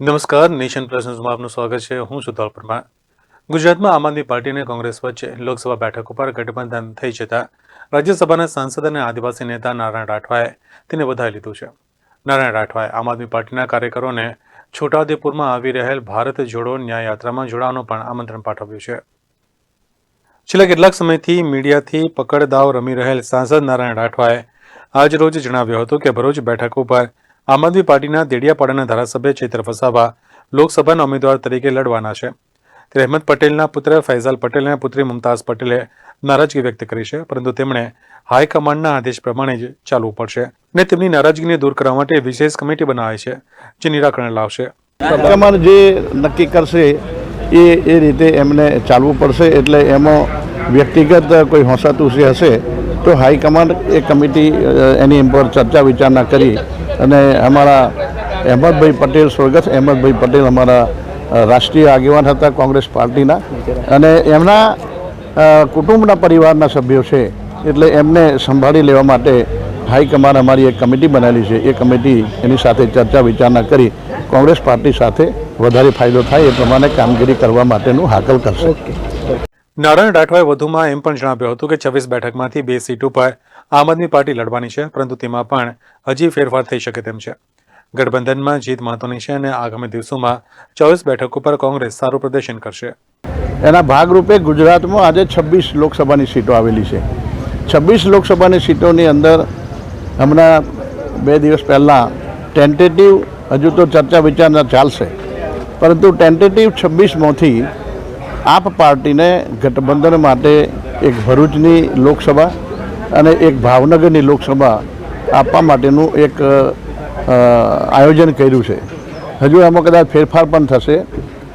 નમસ્કાર, nation plus આપનું સ્વાગત છે. હું છું પરમાર. ગુજરાતમાં આમ આદમી પાર્ટી અને કોંગ્રેસ વચ્ચે લોકસભા બેઠક ઉપર ગઠબંધન થઈ જતા રાજ્યસભાના સાંસદ અને આદિવાસી નેતા નારાયણ રાઠવાએ તેને વધાવી લીધું છે. નારાયણ રાઠવાએ આમ આદમી પાર્ટીના કાર્યકરોને છોટાઉદેપુરમાં આવી રહેલ ભારત જોડો ન્યાય યાત્રામાં જોડાવાનું પણ આમંત્રણ પાઠવ્યું છે. છેલ્લા કેટલાક સમયથી મીડિયાથી પકડદાવ રમી રહેલ સાંસદ નારાયણ રાઠવાએ આજરોજ જણાવ્યું હતું કે ભરૂચ બેઠક ઉપર આમ આદમી પાર્ટીના દેડિયાપાડાના ધારાસભ્ય ચૈત્ર વસાવા લોકસભાના ઉમેદવાર તરીકે લડવાના છે. ત્યારે પટેલના પુત્ર ફૈઝાલ પટેલ અને પુત્રી મુમતાઝ પટેલે નારાજગી વ્યક્ત કરી છે, પરંતુ તેમણે હાઈકમાન્ડના આદેશ પ્રમાણે જ ચાલવું પડશે અને તેમની નારાજગીને દૂર કરવા માટે વિશેષ કમિટી બનાવી છે, જે નિરાકરણ લાવશે. જે નક્કી કરશે, એ એ રીતે એમને ચાલવું પડશે, એટલે એમાં વ્યક્તિગત કોઈ હોંસાતુસી હશે, તો હાઈકમાન્ડ એ કમિટી એની પર ચર્ચા વિચારણા કરી અને અમારા અહેમદભાઈ પટેલ સ્વર્ગસ્થ અહેમદભાઈ પટેલ અમારા રાષ્ટ્રીય આગેવાન હતા કોંગ્રેસ પાર્ટીના. અને એમના કુટુંબના પરિવારના સભ્યો છે. એટલે એમને સંભાળી લેવા માટે હાઈકમાન્ડ અમારી એક કમિટી બનાવેલી છે. એ કમિટી એની સાથે ચર્ચા વિચારણા કરી કોંગ્રેસ પાર્ટી સાથે વધારે ફાયદો થાય એ પ્રમાણે કામગીરી કરવા માટેનું હાકલ કરશે. નારાયણ રાઠવાએ વધુમાં એમ પણ જણાવ્યું હતું કે છવ્વીસ બેઠકમાંથી બે સીટ ઉપર આમ આદમી પાર્ટી લડવાની છે, પરંતુ તેમાં પણ હજી ફેરફાર થઈ શકે તેમ છે. ગઠબંધનમાં જીત મહત્વની છે અને આગામી દિવસોમાં ચોવીસ બેઠક ઉપર કોંગ્રેસ સારું પ્રદર્શન કરશે. એના ભાગરૂપે ગુજરાતમાં આજે છવ્વીસ લોકસભાની સીટો આવેલી છે. છવ્વીસ લોકસભાની સીટોની અંદર હમણાં બે દિવસ પહેલાં ટેન્ટેટિવ હજુ તો ચર્ચા વિચારણા ચાલશે. પરંતુ ટેન્ટેટિવ છવ્વીસમાંથી આપ પાર્ટીને ગઠબંધન માટે એક ભરૂચની લોકસભા અને એક ભાવનગરની લોકસભા આપવા માટેનું એક આયોજન કર્યું છે. હજુ એમાં કદાચ ફેરફાર પણ થશે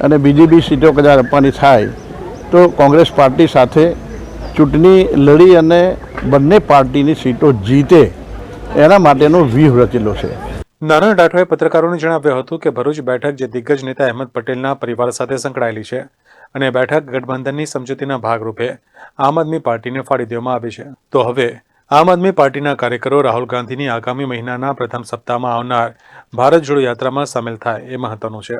અને બીજી બી સીટો કદાચ આપવાની થાય તો કોંગ્રેસ પાર્ટી સાથે ચૂંટણી લડી અને બંને પાર્ટીની સીટો જીતે એના માટેનો વ્યૂહ રચેલો છે. નારાયણ રાઠવાએ પત્રકારોને જણાવ્યું હતું કે ભરૂચ બેઠક જે દિગ્ગજ નેતા અહેમદ પટેલના પરિવાર સાથે સંકળાયેલી છે. અને બેઠક ગઠબંધનની સમજૂતીના ભાગરૂપે આમ આદમી પાર્ટીને ફાળી દેવામાં આવી છે. તો હવે આમ આદમી પાર્ટીના કાર્યકરો રાહુલ ગાંધીની આગામી મહિનાના પ્રથમ સપ્તાહમાં આવનાર ભારત જોડો યાત્રામાં સામેલ થાય એ મહત્વનું છે.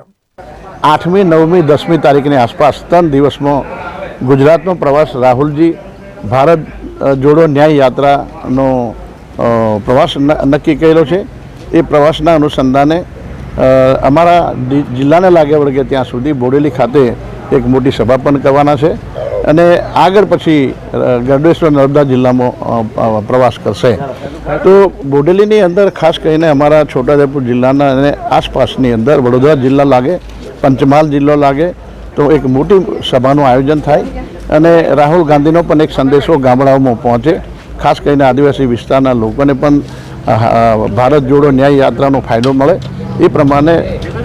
આઠમી, નવમી, દસમી તારીખની આસપાસ ત્રણ દિવસમાં ગુજરાતનો પ્રવાસ રાહુલજી, ભારત જોડો ન્યાય યાત્રાનો પ્રવાસ નક્કી કરેલો છે. એ પ્રવાસના અનુસંધાને અમારા જિલ્લાને લાગે વળગે ત્યાં સુધી બોડેલી ખાતે એક મોટી સભા પણ કરવાના છે. અને આગળ પછી ગરડેશ્વર નર્મદા જિલ્લામાં પ્રવાસ કરશે. તો બોડેલીની અંદર ખાસ કરીને અમારા છોટાઉદેપુર જિલ્લાના અને આસપાસની અંદર વડોદરા જિલ્લા લાગે, પંચમહાલ જિલ્લો લાગે, તો એક મોટી સભાનું આયોજન થાય. અને રાહુલ ગાંધીનો પણ એક સંદેશો ગામડાઓમાં પહોંચે. ખાસ કરીને આદિવાસી વિસ્તારના લોકોને પણ ભારત જોડો ન્યાય યાત્રાનો ફાયદો મળે. એ પ્રમાણે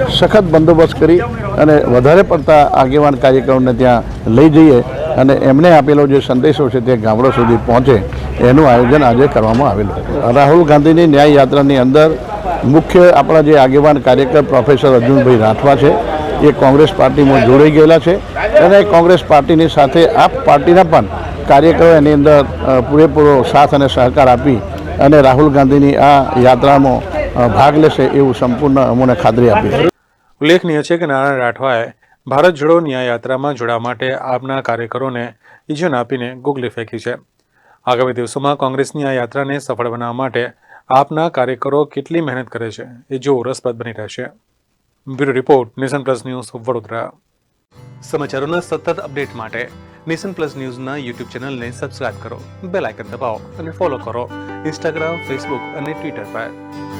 સખત બંદોબસ્ત કરી અને વધારે પડતા આગેવાન કાર્યક્રમને ત્યાં લઈ જઈએ અને એમણે આપેલો જે સંદેશો છે તે ગામડો સુધી પહોંચે એનું આયોજન આજે કરવામાં આવેલું રાહુલ ગાંધીની ન્યાય યાત્રાની અંદર મુખ્ય આપણા જે આગેવાન કાર્યકર પ્રોફેસર અર્જુનભાઈ રાઠવા છે, એ કોંગ્રેસ પાર્ટીમાં જોડાઈ ગયેલા છે અને કોંગ્રેસ પાર્ટીની સાથે આપ પાર્ટીના પણ કાર્યકરો એની અંદર પૂરેપૂરો સાથ અને સહકાર આપી અને રાહુલ ગાંધીની આ યાત્રામાં ભાગ લેશે એવું સંપૂર્ણ અમોને ખાતરી આપી છે. ઉલ્લેખનીય છે કે નારાયણ રાઠવાએ ભારત જોડો ન્યાય યાત્રામાં જોડાવા માટે આપના કાર્યકરોને ઇજન આપીને ગુગલી ફેંકી છે. આગામી દિવસોમાં કોંગ્રેસની આ યાત્રાને સફળ બનાવવા માટે આપના કાર્યકરો કેટલી મહેનત કરે છે એ જોવું રસપ્રદ બની રહેશે. Bureau report Nation Plus News Vadodara. સમાચારોના સતત અપડેટ માટે નેશન પ્લસ ન્યૂઝના યુટ્યુબ ચેનલને સબસ્ક્રાઇબ કરો બેલ આઇકન દબાવો અને ફોલો કરો. ઇન્સ્ટાગ્રામ ફેસબુક અને ટ્વિટર પર.